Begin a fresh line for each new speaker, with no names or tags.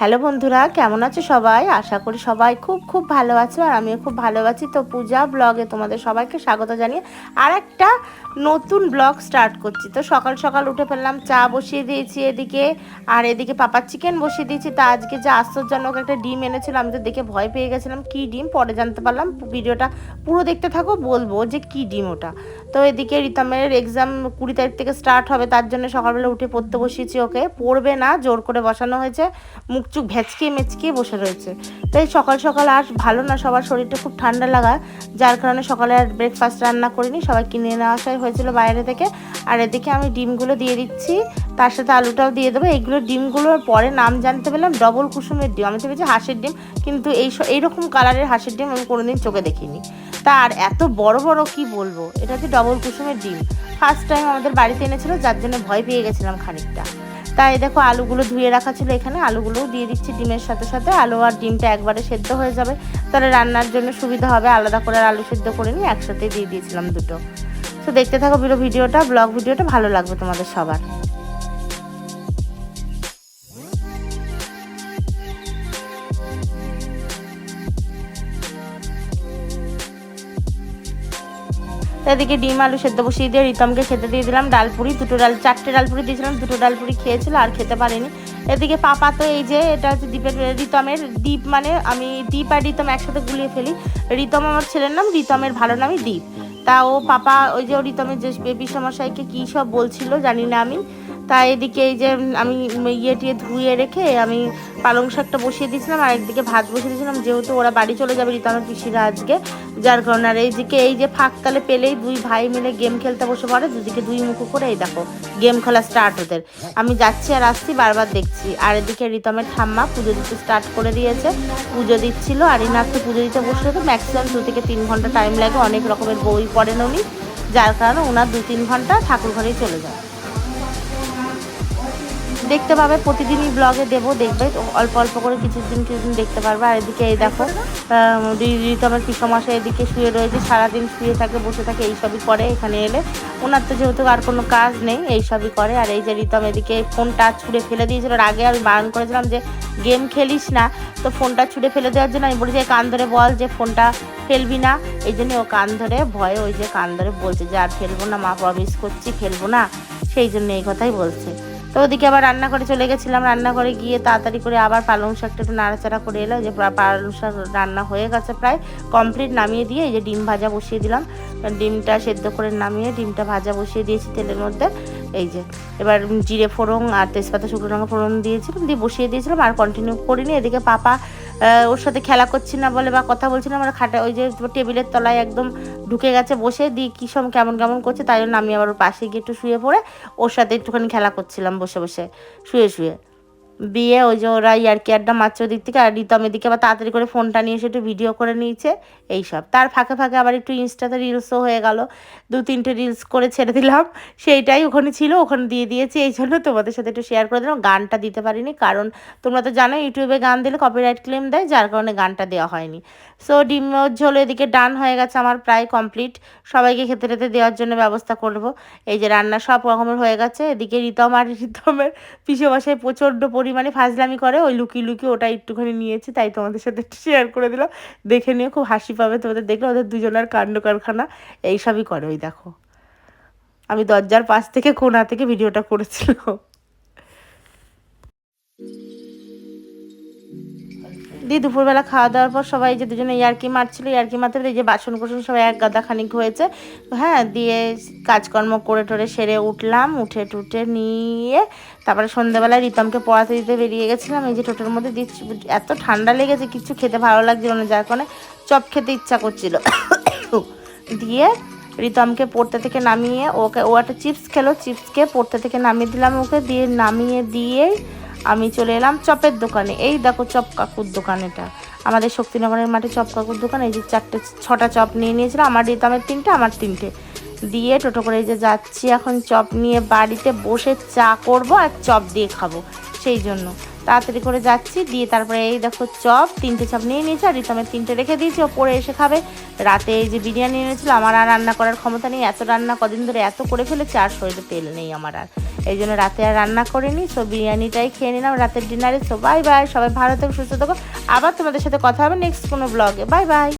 Hello বন্ধুরা, কেমন আছো সবাই? আশা করি সবাই খুব খুব ভালো আছো আর আমিও খুব ভালো আছি। তো পূজা ব্লগে তোমাদের সবাইকে স্বাগত জানিয়ে আর একটা নতুন ব্লগ স্টার্ট করছি। তো সকাল সকাল উঠে ফেললাম, চা বসিয়ে দিয়েছি এদিকে, আর এদিকে পাপার চিকেন বসিয়ে দিয়েছি। তা আজকে যে আশ্চর্যজনক একটা ডিম এনেছিল, আমি তো দেখে ভয় পেয়ে গেছিলাম, কি ডিম? পরে জানতে পারলাম, ভিডিওটা পুরো দেখতে থাকো, বলব যে কি ডিম ওটা। তো এদিকে রিতমের এক্সাম কুড়ি তারিখ থেকে স্টার্ট হবে, তার জন্য সকালবেলা উঠে পড়তে বসিয়েছি ওকে। পড়বে না, জোর করে বসানো হয়েছে। মুখ চুখ ভেচকিয়ে মেচকিয়ে বসে রয়েছে। তাই সকাল সকাল আর ভালো না, সবার শরীরটা খুব ঠান্ডা লাগা। যার কারণে সকালে আর ব্রেকফাস্ট রান্না করিনি সবাই কিনে নেওয়া আসাই হয়েছিল বাইরে থেকে। আর এদিকে আমি ডিমগুলো দিয়ে দিচ্ছি, তার সাথে আলুটাও দিয়ে দেবো। এইগুলো ডিমগুলোর পরে নাম জানতে পেলাম ডবল কুসুমের ডিম। আমি ভেবেছি হাঁসের ডিম, কিন্তু এই এইরকম কালারের হাঁসের ডিম আমি কোনোদিন চোখে দেখিনি। তার এত বড় বড় কি বলব? এটা হচ্ছে ডবল কুসুমের ডিম। ফার্স্ট টাইম আমাদের বাড়িতে এনেছিল, যার জন্য ভয় পেয়ে গেছিলাম খানিকটা। তাই দেখো আলুগুলো ধুয়ে রাখা ছিল এখানে। আলুগুলোও দিয়ে দিচ্ছি ডিমের সাথে সাথে। আলু আর ডিমটা একবারে সেদ্ধ হয়ে যাবে। তাহলে রান্নার জন্য সুবিধা হবে। আলাদা করে আলু সেদ্ধ করে নিয়ে একসাথে দিয়ে দিয়েছিলাম দুটো। তো দেখতে থাকো ভিডিওটা, ব্লগ ভিডিওটা ভালো লাগবে তোমাদের সবার। এদিকে ডিম আলু সেদ্ধ বসিয়ে দিয়ে রিতমকে খেতে দিয়ে দিলাম। ডাল ডালপুরি দুটো ডাল, চারটে ডালপুরি দিয়েছিলাম, দুটো ডালপুরি খেয়েছিল, আর খেতে পারেনি। এদিকে পাপা তো এই যে, এটা হচ্ছে দ্বীপের, রিতমের দ্বীপ মানে আমি দ্বীপ আর রিতম একসাথে গুলিয়ে ফেলি। রিতম আমার ছেলের নাম, রিতমের ভালো নামই দ্বীপ। তা ও পাপা, ওই যে ও রিতমের যে বেবি সমস্যাকে কী সব বলছিল জানি না আমি। তা এদিকে এই যে আমি ইয়ে টিয়ে ধুয়ে রেখে আমি পালং শাকটা বসিয়ে দিয়েছিলাম, আর একদিকে ভাত বসিয়ে দিয়েছিলাম। যেহেতু ওরা বাড়ি চলে যাবে রিতমের পিসিরা আজকে, যার কারণে আর এইদিকে এই যে ফাঁকতালে পেলেই দুই ভাই মিলে গেম খেলতে বসে পড়ে, দুদিকে দুই মুখো করে এই দেখো, গেম খেলা স্টার্ট ওদের। আমি যাচ্ছি আর আসছি, বারবার দেখছি। আর এদিকে রিতমের ঠাম্মা পুজো দিতে স্টার্ট করে দিয়েছে, পুজো দিচ্ছিল, আর ইনার তো পুজো দিতে বসলে তো ম্যাক্সিমাম দু থেকে তিন ঘণ্টা টাইম লাগে, অনেক রকমের বই পড়েন উনি, যার কারণে ওনার দু তিন ঘণ্টা ঠাকুর ঘরেই চলে যায়। দেখতে পাবে প্রতিদিনই ব্লগে দেবো দেখবে অল্প অল্প করে কিছুদিন কিছুদিন দেখতে পারবে। আর এদিকে এই দেখো আহ, রি- রিতমের পিসমশাই এদিকে শুয়ে রয়েছে সারাদিন শুয়ে থাকে বসে থাকে এইসবই করে এখানে এলে। ওনার তো যেহেতু আর কোনো কাজ নেই এইসবই করে। আর এই যে রিতম এদিকে ফোনটা ছুঁড়ে ফেলে দিয়েছিল। আর আগে আমি বারণ করেছিলাম যে গেম খেলিস না। তো ফোনটা ছুঁড়ে ফেলে দেওয়ার জন্য আমি বলেছি "এই কান ধরে বল যে ফোনটা ফেলবি না। এই জন্য ও কান ধরে ভয়ে ওই যে কান ধরে বলছে যে আর ফেলব না মা প্রমিস করছি ফেলব না। সেই জন্য এই কথাই বলছে। তো ওদিকে আবার রান্না করে চলে গেছিলাম। রান্না করে গিয়ে তাড়াতাড়ি করে আবার পালং শাকটা একটু নাড়াচাড়া করে এলো যে পালং শাক রান্না হয়ে গেছে প্রায়। কমপ্লিট নামিয়ে দিয়ে এই যে ডিম ভাজা বসিয়ে দিলাম। ডিমটা সেদ্ধ করে নামিয়ে ডিমটা ভাজা বসিয়ে দিয়েছি তেলের মধ্যে। এই যে এবার জিরে ফোড়ন আর তেজপাতা শুকনো লঙ্কা ফোড়ন দিয়েছিলাম, দিয়ে বসিয়ে দিয়েছিলাম আর কন্টিনিউ করিনি। এদিকে পাপা ওর সাথে খেলা করছি না বলে বা কথা বলছি না, আমার খাটা, ওই যে টেবিলের তলায় একদম ঢুকে গেছে বসে, দিয়ে কী সব কেমন কেমন করছে, তাই জন্য আমি আবার ওর পাশে গিয়ে একটু শুয়ে পড়ে, ওর সাথে একটুখানি খেলা করছিলাম বসে বসে, শুয়ে শুয়ে। দিয়ে ওই যে ওরা ইয়ারকি আড্ডা মারছে ওদিক থেকে, আর রিতম এদিকে আবার তাড়াতাড়ি করে ফোনটা নিয়ে এসে একটু ভিডিও করে নিয়েছে এইসব তার ফাঁকে ফাঁকে আবার একটু ইনস্টাতে রিলসও হয়ে গেল, দু তিনটে রিলস করে ছেড়ে দিলাম, সেইটাই ওখানে ছিল, ওখানে দিয়ে দিয়েছি, এই জন্য তোমাদের সাথে একটু শেয়ার করে দিলাম, গানটা দিতে পারিনি, কারণ তোমরা তো জানো ইউটিউবে গান দিলে কপিরাইট ক্লেম দেয়, যার কারণে গানটা দেওয়া হয়নি। সো ডিম ঝোল এদিকে ডান হয়ে গেছে আমার প্রায় কমপ্লিট সবাইকে খেতে টেতে দেওয়ার জন্য ব্যবস্থা করব। এই যে রান্না সব রকমের হয়ে গেছে, এদিকে রিতম আর রিতমের পিসে বাসায় প্রচণ্ড পরিমাণে ফাজলামি করে, ওই লুকি লুকি ওটা একটুখানি নিয়েছি, তাই তোমাদের সাথে একটু শেয়ার করে দিলাম। দেখে নিয়ে খুব হাসি পাবে তোমাদের। দেখলে ওদের দুজনের কাণ্ড কারখানা, এইসবই করে, ওই দেখো। আমি দরজার পাশ থেকে কোনা থেকে ভিডিওটা করেছিলাম। দিয়ে দুপুরবেলা খাওয়া দাওয়ার পর সবাই যে দুজনে ইয়ার্কি মারছিল, ইয়ার্কি মারতে এই যে বাসন কোসন সবাই এক গাদা খানিক হয়েছে। হ্যাঁ দিয়ে কাজকর্ম করে টরে সেরে উঠলাম, উঠে টুটে নিয়ে তারপরে সন্ধ্যেবেলায় রিতমকে পড়াতে দিতে বেরিয়ে গেছিলাম। এই যে টোটোর মধ্যে দিচ্ছি, এত ঠান্ডা লেগেছে, কিছু খেতে ভালো লাগছিল না, যার কারণে চপ খেতে ইচ্ছা করছিল। দিয়ে রিতমকে পড়তে থেকে নামিয়ে ওকে, ও একটা চিপস খেলো চিপসকে পড়তে থেকে নামিয়ে দিলাম ওকে, দিয়ে নামিয়ে দিয়ে আমি চলে এলাম চপের দোকানে। এই দেখো চপ কাকুর দোকান এটা। আমাদের শক্তিনগরের মাঠে চপ কাকুর দোকান, এই যে চারটে, ছটা চপ নিয়ে নিয়েছিলাম, আমার রিতমের তিনটে, আমার তিনটে। দিয়ে টোটো করে যে যাচ্ছি, এখন চপ নিয়ে বাড়িতে বসে চা করব আর চপ দিয়ে খাব, সেই জন্য। তাড়াতাড়ি করে যাচ্ছি, দিয়ে তারপরে এই দেখো চপ, তিনটে চপ নিয়ে নিয়েছি, আর রিতমের তিনটে রেখে দিয়েছি, ও পরে এসে খাবে। রাতে এই যে বিরিয়ানি এনেছিল, আমার আর রান্না করার ক্ষমতা নেই, এত রান্না কদিন ধরে এত করে ফেলেছি, আর শরীরে তেল নেই আমার আর। এই জন্য রাতে আর রান্না করিনি সো বিরিয়ানিটাই খেয়ে নিলাম, রাতের ডিনারে। সো বাই বাই সবাই ভালো থেকো, সুস্থ থাকো। আবার তোমাদের সাথে কথা হবে নেক্সট কোনো ব্লগে বাই বাই